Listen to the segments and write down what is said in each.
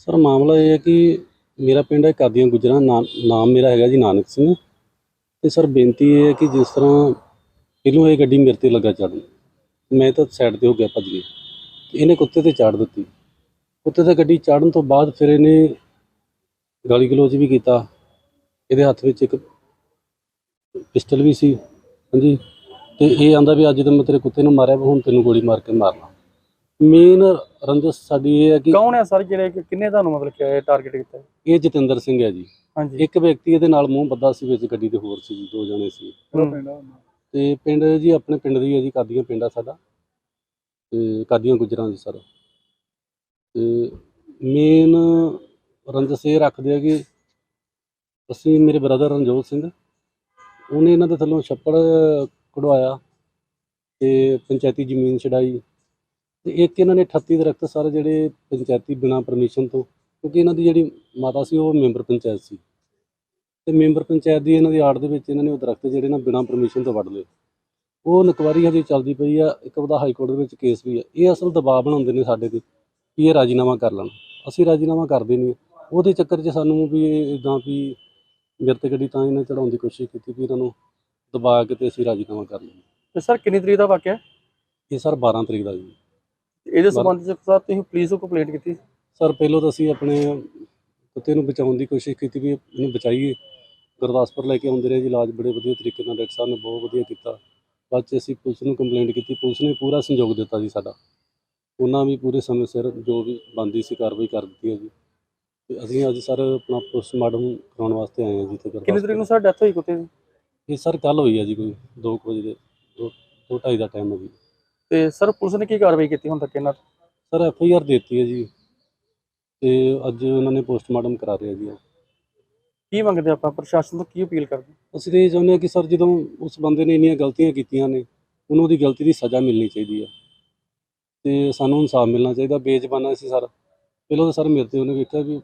Sir, ਮਾਮਲਾ ਇਹ ਹੈ ਕਿ ਮੇਰਾ ਪਿੰਡ ਹੈ ਕਾਦੀਆਂ ਗੁਜਰਾ ਨਾਮ ਨਾਮ ਮੇਰਾ ਹੈਗਾ ਜੀ ਨਾਨਕ ਸਿੰਘ। ਤੇ ਸਰ, ਬੇਨਤੀ ਇਹ ਹੈ ਕਿ ਜਿਸ ਤਰ੍ਹਾਂ ਪਹਿਲੋਂ ਇਹ ਗੱਡੀ ਮੇਰੇ ਤੇ ਲੱਗਾ ਚੜ੍ਹਨ, ਮੈਂ ਤਾਂ ਸਾਈਡ ਤੇ ਹੋ ਗਿਆ, ਭੱਜ ਗਿਆ ਤੇ ਇਹਨੇ ਕੁੱਤੇ ਤੇ ਚਾੜ ਦਿੱਤੀ। ਕੁੱਤੇ ਤੇ ਗੱਡੀ ਚਾੜਨ ਤੋਂ ਬਾਅਦ ਫਿਰ ਇਹਨੇ ਗਾਲੀ ਗਲੋਚ ਵੀ ਕੀਤਾ। ਇਹਦੇ ਹੱਥ ਵਿੱਚ ਇੱਕ ਪਿਸਟਲ ਵੀ ਸੀ, ਹਾਂਜੀ। ਤੇ ਇਹ ਆਂਦਾ ਵੀ ਅੱਜ ਤਾਂ ਮੈਂ ਤੇਰੇ ਕੁੱਤੇ ਨੂੰ ਮਾਰਿਆ ਵੀ ਹੁਣ ਤੈਨੂੰ ਗੋਲੀ ਮਾਰ ਕੇ ਮਾਰਨਾ। ਮੇਨ ਰੰਜਸ ਸਾਡੀ ਇਹ ਹੈ ਕਿ ਕੌਣ ਹੈ ਸਰ ਜਿਹੜੇ ਕਿ ਕਿੰਨੇ ਤੁਹਾਨੂੰ ਮਤਲਬ ਕਿ ਟਾਰਗੇਟ ਕੀਤਾ ਹੈ? ਇਹ ਜਤਿੰਦਰ ਸਿੰਘ ਹੈ ਜੀ। ਹਾਂਜੀ। ਇੱਕ ਵਿਅਕਤੀ ਇਹਦੇ ਨਾਲ ਮੂੰਹ ਬੱਦਾ ਸੀ ਵਿੱਚ ਗੱਡੀ ਦੇ ਹੋਰ ਸੀ ਜੀ ਦੋ ਜਣੇ ਸੀ। ਤੇ ਪਿੰਡ ਜੀ ਆਪਣੇ ਪਿੰਡ ਦੀ ਹੈ ਜੀ ਕਾਦੀਆਂ ਪਿੰਡ ਆ ਸਾਡਾ। ਤੇ ਕਾਦੀਆਂ ਗੁਜਰਾਂ ਜੀ ਸਰ। ਤੇ ਮੇਨ ਰੰਜਸ ਇਹ ਰੱਖਦੇ ਆ ਕਿ ਅਸੀਂ ਮੇਰੇ ਬ੍ਰਦਰ ਰਣਜੋਤ ਸਿੰਘ ਉਹਨੇ ਇਹਨਾਂ ਦੇ ਥੱਲੋਂ ਛੱਪੜ ਕਢਵਾਇਆ ਤੇ ਪੰਚਾਇਤੀ ਜ਼ਮੀਨ ਛਡਾਈ। ਤੇ ਇੱਕ ਇਹਨਾਂ ਨੇ 38 ਦਰਖਤ ਸਰ ਜਿਹੜੇ ਪੰਚਾਇਤੀ ਬਿਨਾਂ ਪਰਮਿਸ਼ਨ ਤੋਂ ਕਿਉਂਕਿ ਇਹਨਾਂ ਦੀ ਜਿਹੜੀ ਮਾਤਾ ਸੀ ਉਹ ਮੈਂਬਰ ਪੰਚਾਇਤ ਸੀ। ਤੇ ਮੈਂਬਰ ਪੰਚਾਇਤ ਦੀ ਇਹਨਾਂ ਦੀ ਆੜ ਦੇ ਵਿੱਚ ਇਹਨਾਂ ਨੇ ਉਹ ਦਰਖਤ ਜਿਹੜੇ ਨਾ ਬਿਨਾਂ ਪਰਮਿਸ਼ਨ ਤੋਂ ਵੱਢ ਲਏ। ਉਹ ਨਕਵਾਰੀ ਹਜੇ ਚੱਲਦੀ ਪਈ ਆ ਇੱਕ ਉਹਦਾ ਹਾਈ ਕੋਰਟ ਦੇ ਵਿੱਚ ਕੇਸ ਵੀ ਆ। ਇਹ ਅਸਲ ਦਬਾਅ ਬਣਾਉਂਦੇ ਨੇ ਸਾਡੇ ਤੇ ਕਿ ਇਹ ਰਾਜੀਨਾਮਾ ਕਰ ਲੈਣ। ਅਸੀਂ ਰਾਜੀਨਾਮਾ ਕਰਦੇ ਨਹੀਂ ਉਹਦੇ ਚੱਕਰ 'ਚ ਸਾਨੂੰ ਵੀ ਇਦਾਂ ਵੀ ਮੇਰੇ ਤੇ ਗੱਡੀ ਤਾਂ ਇਹਨੇ ਚੜਾਉਣ ਦੀ ਕੋਸ਼ਿਸ਼ ਕੀਤੀ ਵੀ ਇਹਨਾਂ ਨੂੰ ਦਬਾ ਕੇ ਤੇ ਅਸੀਂ ਰਾਜੀਨਾਮਾ ਕਰ ਲਈਏ। ਤੇ ਸਰ ਕਿੰਨੀ ਤਰੀਕ ਦਾ ਵਾਕਿਆ? ਇਹ ਸਰ 12 ਤਰੀਕ ਦਾ ਜੀ। ਇਹਦੇ ਸੰਬੰਧ ਵਿੱਚ ਸਰ ਤੁਸੀਂ ਪੁਲਿਸ ਨੂੰ ਕੰਪਲੇਂਟ ਕੀਤੀ? ਸਰ ਪਹਿਲਾਂ ਤਾਂ ਅਸੀਂ ਆਪਣੇ ਕੁੱਤੇ ਨੂੰ ਬਚਾਉਣ ਦੀ ਕੋਸ਼ਿਸ਼ ਕੀਤੀ ਵੀ ਇਹਨੂੰ ਬਚਾਈਏ। ਗੁਰਦਾਸਪੁਰ ਲੈ ਕੇ ਆਉਂਦੇ ਰਹੇ ਜੀ ਇਲਾਜ ਬੜੇ ਵਧੀਆ ਤਰੀਕੇ ਨਾਲ ਡਾਕਟਰ ਸਾਹਿਬ ਨੇ ਬਹੁਤ ਵਧੀਆ ਕੀਤਾ। ਬਾਅਦ 'ਚ ਅਸੀਂ ਪੁਲਿਸ ਨੂੰ ਕੰਪਲੇਂਟ ਕੀਤੀ ਪੁਲਿਸ ਨੇ ਪੂਰਾ ਸੰਯੋਗ ਦਿੱਤਾ ਜੀ ਸਾਡਾ। ਉਹਨਾਂ ਵੀ ਪੂਰੇ ਸਮੇਂ ਸਿਰ ਜੋ ਵੀ ਬਣਦੀ ਸੀ ਕਾਰਵਾਈ ਕਰ ਦਿੱਤੀ ਹੈ ਜੀ। ਤੇ ਅਸੀਂ ਅੱਜ ਸਰ ਆਪਣਾ ਪੋਸਟਮਾਰਟਮ ਕਰਾਉਣ ਵਾਸਤੇ ਆਏ ਹਾਂ ਜੀ ਤੇ ਕਿੰਨੀ ਤਰੀਕ ਨੂੰ ਸਰ ਡੈਥ ਹੋਈ ਕੁੱਤੇ ਦੀ? ਇਹ ਸਰ ਕੱਲ ਹੋਈ ਹੈ ਜੀ ਕੋਈ 2 ਵਜੇ ਦੇ 2 2:30 ਦਾ ਟਾਈਮ ਹੈ ਜੀ। ਤੇ ਸਰ ਪੁਲਿਸ ਨੇ ਕੀ ਕਾਰਵਾਈ ਕੀਤੀ ਹੁਣ ਤੱਕ ਇਹਨਾਂ ਤੇ? ਸਰ ਐਫ ਆਈ ਆਰ ਦਿੱਤੀ ਹੈ ਜੀ। ਤੇ ਅੱਜ ਉਹਨਾਂ ਨੇ ਪੋਸਟਮਾਰਟਮ ਕਰਾ ਰਿਹਾ ਜੀ। ਕੀ ਮੰਗਦੇ ਆਪਾਂ? ਪ੍ਰਸ਼ਾਸਨ ਤੋਂ ਕੀ ਅਪੀਲ ਕਰਦੇ? ਅਸੀਂ ਤਾਂ ਇਹ ਚਾਹੁੰਦੇ ਹਾਂ ਕਿ ਸਰ ਜਦੋਂ ਉਸ ਬੰਦੇ ਨੇ ਇੰਨੀਆਂ ਗਲਤੀਆਂ ਕੀਤੀਆਂ ਨੇ ਉਹਨੂੰ ਉਹਦੀ ਗਲਤੀ ਦੀ ਸਜ਼ਾ ਮਿਲਣੀ ਚਾਹੀਦੀ ਹੈ। ਤੇ ਸਾਨੂੰ ਇਨਸਾਫ ਮਿਲਣਾ ਚਾਹੀਦਾ ਬੇਜ਼ਬਾਨਾ ਸੀ ਸਰ। ਪਹਿਲਾਂ ਤਾਂ ਸਰ ਮੇਰੇ ਤੇ ਉਹਨੇ ਵੇਖਿਆ ਵੀ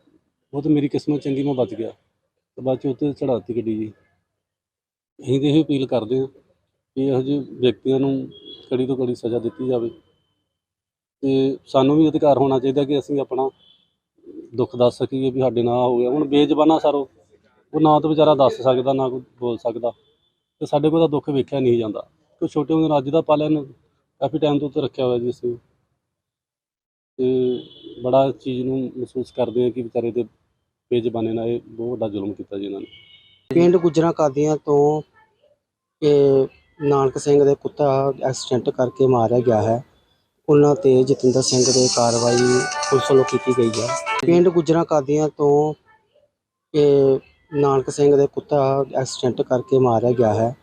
ਉਹ ਤਾਂ ਮੇਰੀ ਕਿਸਮਤ ਚੰਗੀ ਮੈਂ ਬਚ ਗਿਆ। ਤੇ ਬਾਅਦ ਚ ਉੱਤੇ ਚੜਾਤੀ ਗੱਡੀ ਜੀ। ਅਸੀਂ ਤਾਂ ਇਹ ਅਪੀਲ ਕਰਦੇ ਹਾਂ ਕਿ ਇਹੋ ਜਿਹੇ ਵਿਅਕਤੀਆਂ ਨੂੰ ਕੜੀ ਤੋਂ ਕੜੀ ਸਜ਼ਾ ਦਿੱਤੀ ਜਾਵੇ। ਤੇ ਸਾਨੂੰ ਵੀ ਅਧਿਕਾਰ ਹੋਣਾ ਚਾਹੀਦਾ ਕਿ ਅਸੀਂ ਆਪਣਾ ਦੁੱਖ ਦੱਸ ਸਕੀਏ ਵੀ ਸਾਡੇ ਨਾਲ ਹੋ ਗਿਆ। ਹੁਣ ਬੇਜ਼ਬਾਨਾ ਸਰ, ਉਹ ਨਾ ਤਾਂ ਵਿਚਾਰਾ ਦੱਸ ਸਕਦਾ, ਨਾ ਕੋਈ ਬੋਲ ਸਕਦਾ। ਤੇ ਸਾਡੇ ਕੋਲ ਤਾਂ ਦੁੱਖ ਵੇਖਿਆ ਨਹੀਂ ਜਾਂਦਾ। ਕੋਈ ਛੋਟੇ ਹੁੰਦੇ ਅੱਜ ਦਾ ਪਾਲਿਆ ਨੂੰ ਕਾਫੀ ਟਾਈਮ ਤੋਂ ਉੱਤੇ ਰੱਖਿਆ ਹੋਇਆ ਜੀ ਅਸੀਂ। ਤੇ ਬੜਾ ਚੀਜ਼ ਨੂੰ ਮਹਿਸੂਸ ਕਰਦੇ ਹਾਂ ਕਿ ਵਿਚਾਰੇ ਦੇ ਬੇਜ਼ਬਾਨੇ ਨਾਲ ਇਹ ਬਹੁਤ ਵੱਡਾ ਜ਼ੁਲਮ ਕੀਤਾ ਜੀ ਇਹਨਾਂ ਨੇ। ਪਿੰਡ ਗੁਜਰਾਂ ਕਾਦੀਆਂ ਤੋਂ ਇਹ ਨਾਨਕ ਸਿੰਘ ਦੇ ਕੁੱਤਾ ਐਕਸੀਡੈਂਟ ਕਰਕੇ ਮਾਰਿਆ ਗਿਆ ਹੈ। ਉਹਨਾਂ ਤੇ ਜਤਿੰਦਰ ਸਿੰਘ ਦੇ ਕਾਰਵਾਈ ਪੁਲਿਸ ਵੱਲੋਂ ਕੀਤੀ ਗਈ ਹੈ। ਪਿੰਡ ਗੁਜਰਾਂ ਕਾਦੀਆਂ ਤੋਂ ਇਹ ਨਾਨਕ ਸਿੰਘ ਦੇ ਕੁੱਤਾ ਐਕਸੀਡੈਂਟ ਕਰਕੇ ਮਾਰਿਆ ਗਿਆ ਹੈ।